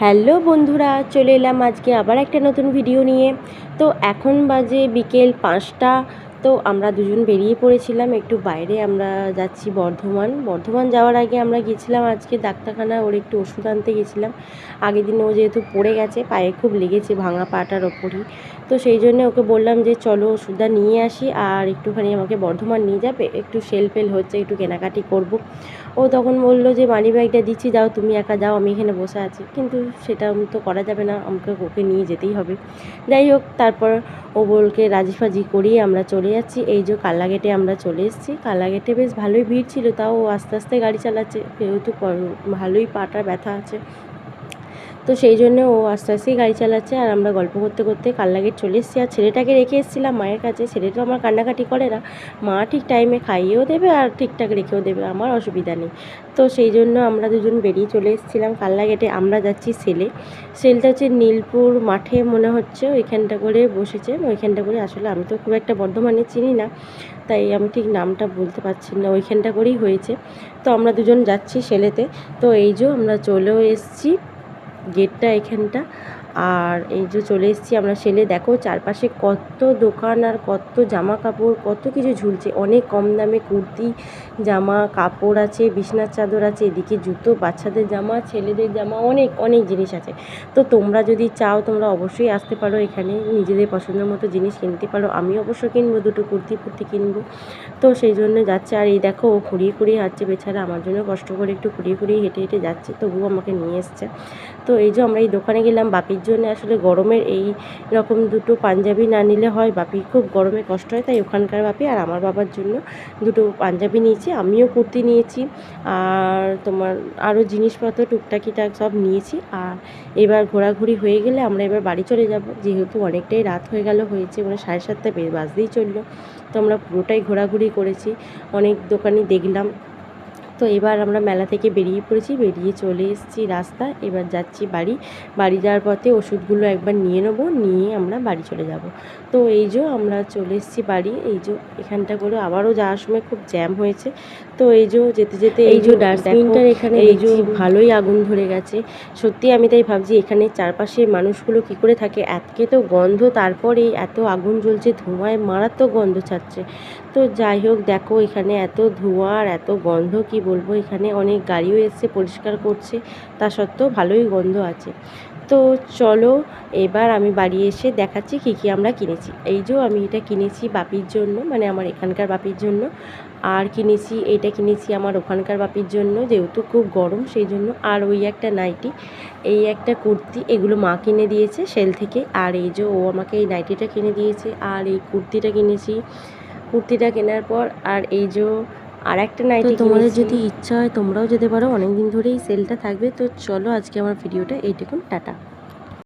Hello বন্ধুরা, চলে এলাম আজকে আবার একটা নতুন ভিডিও নিয়ে। তো এখন বাজে বিকেল পাঁচটা। তো আমরা দুজন বেরিয়ে পড়েছিলাম, একটু বাইরে আমরা যাচ্ছি বর্ধমান। বর্ধমান যাওয়ার আগে আমরা গেছিলাম আজকে ডাক্তারখানা ওর একটু ওষুধ আনতে গেছিলাম আগের দিন ও যেহেতু পড়ে গেছে, পায়ে খুব লেগেছে ভাঙা পাটার ওপরই। তো সেই জন্য ওকে বললাম যে, চলো ওষুধটা নিয়ে আসি আর একটুখানি আমাকে বর্ধমান নিয়ে যাবে, একটু সেল ফেল হচ্ছে, একটু কেনাকাটি করব। ও তখন বলল যে, মানি ব্যাগটা দিচ্ছি, যাও তুমি একা যাও, আমি এখানে বসে আছি। কিন্তু সেটা তো করা যাবে না, আমাকে ওকে নিয়ে যেতেই হবে। যাই হোক, তারপর ও বলকে রাজি ফাজি করিয়ে আমরা চলে যাচ্ছি। এই যে কালাগেটে আমরা চলে এসেছি। কালাগেটে বেশ ভালোই ভিড় ছিল, তাও আস্তে আস্তে গাড়ি চালাচ্ছে। যেহেতু ভালোই পাটা ব্যথা আছে। তো সেই জন্য ও আস্তে আস্তেই গাড়ি চালাচ্ছে আর আমরা গল্প করতে করতে কাল্লাগেট চলে এসেছি। আর ছেলেটাকে রেখে এসেছিলাম মায়ের কাছে। ছেলে তো আমার কান্নাকাটি করে না। মা ঠিক টাইমে খাইয়েও দেবে আর ঠিকঠাক রেখেও দেবে, আমার অসুবিধা নেই। তো সেই জন্য আমরা দুজন বেরিয়ে চলে এসেছিলাম কাল্লাগেটে আমরা যাচ্ছি সেলে। সেলটা হচ্ছে নীলপুর মাঠে মনে হচ্ছে, ওইখানটা করে বসেছে। ওইখানটা করে আসলে আমি তো খুব একটা বর্ধমানে চিনি না, তাই আমি ঠিক নামটা বলতে পারছি না। ওইখানটা করেই হয়েছে। তো আমরা দুজন যাচ্ছি সেলেতে। তো এই যে আমরা চলেও এসেছি। গেটটা এখানটা। আর এই যে চলে এসেছি আমরা সেলে, দেখো চারপাশে কত দোকান আর কত জামা কাপড় কত কিছু ঝুলছে। অনেক কম দামে কুর্তি, জামা, কাপড় আছে, বিছনার চাদর আছে, এদিকে জুতো, বাচ্চাদের জামা, ছেলেদের জামা, অনেক অনেক জিনিস আছে। তো তোমরা যদি চাও তোমরা অবশ্যই আসতে পারো এখানে, নিজেদের পছন্দের মতো জিনিস কিনতে পারো। আমি অবশ্য কিনবো, দুটো কুর্তি, ফুর্তি কিনবো। তো সেই জন্য যাচ্ছে, আর এই দেখো ও খুঁড়িয়ে খুঁড়িয়ে হাঁটছে বেচারা, আমার জন্য কষ্ট করে একটু খুঁড়িয়ে খুঁড়িয়ে হেঁটে হেঁটে যাচ্ছে, তবুও আমাকে নিয়ে এসছে। তো এই যে আমরা এই দোকানে গেলাম বাপির জন্য আসলে গরমের এই রকম দুটো পাঞ্জাবি না নিলে হয় বাপি। খুব গরমে কষ্ট হয়, তাই ওখানকার বাপি আর আমার বাবার জন্য দুটো পাঞ্জাবি নিয়েছি, আমিও কুর্তি নিয়েছি, আর তোমার আরও জিনিসপত্র টুকটাকিটাক সব নিয়েছি। আর এবার ঘোরাঘুরি হয়ে গেলে আমরা এবার বাড়ি চলে যাব, যেহেতু অনেকটাই রাত হয়ে গেল, হয়েছে মানে সাড়ে সাতটা বাজতেই চলল। তো আমরা পুরোটাই ঘোরাঘুরি করেছি, অনেক দোকানই দেখলাম তো এবার আমরা মেলা থেকে বেরিয়ে পড়েছি বেরিয়ে চলে এসেছি রাস্তা। এবার যাচ্ছি বাড়ি। বাড়ি যাওয়ার পথে ওষুধগুলো একবার নিয়ে নেব নিয়ে আমরা বাড়ি চলে যাব। তো এই যে আমরা চলে এসেছি বাড়ি। এই যে এখানটা করে আবারও যাওয়ার সময় খুব জ্যাম হয়েছে। তো এই যে যেতে যেতে এই যে ডাস্টবিনটার এখানে এই যে ভালোই আগুন ধরে গেছে। সত্যি আমি তাই ভাবছি এখানে চারপাশে মানুষগুলো কি করে থাকে? এতকে তো গন্ধ তারপরে এত আগুন জ্বলছে ধোঁয়ায় মারাত্মক গন্ধ ছাড়ছে। তো যাই হোক দেখো এখানে এত ধোঁয়া আর এত গন্ধ কি বলব, এখানে অনেক গাড়িও এসছে, পরিষ্কার করছে, তা সত্ত্বেও ভালোই গন্ধ আছে। তো চলো, এবার আমি বাড়ি এসে দেখাচ্ছি কী কী আমরা কিনেছি। এই যে আমি এটা কিনেছি বাপির জন্য মানে আমার এখানকার বাপির জন্য, আর কিনেছি এইটা কিনেছি আমার ওখানকার বাপির জন্য, যেহেতু খুব গরম, সেই জন্য। আর ওই একটা নাইটি, এই একটা কুর্তি, এগুলো মা কিনে দিয়েছে সেল থেকে। আর এই যে ও আমাকে এই নাইটিটা কিনে দিয়েছে, আর এই কুর্তিটা কিনেছি। কুর্তিটা কেনার পর, আর এই যে আর একটা নাইটি তোমাদের যদি ইচ্ছা হয় তোমরাও যেতে পারো অনেক দিন ধরেই সেলটা থাকবে। তো চলো আজকে আমার ভিডিওটা এইটুকুন টাটা।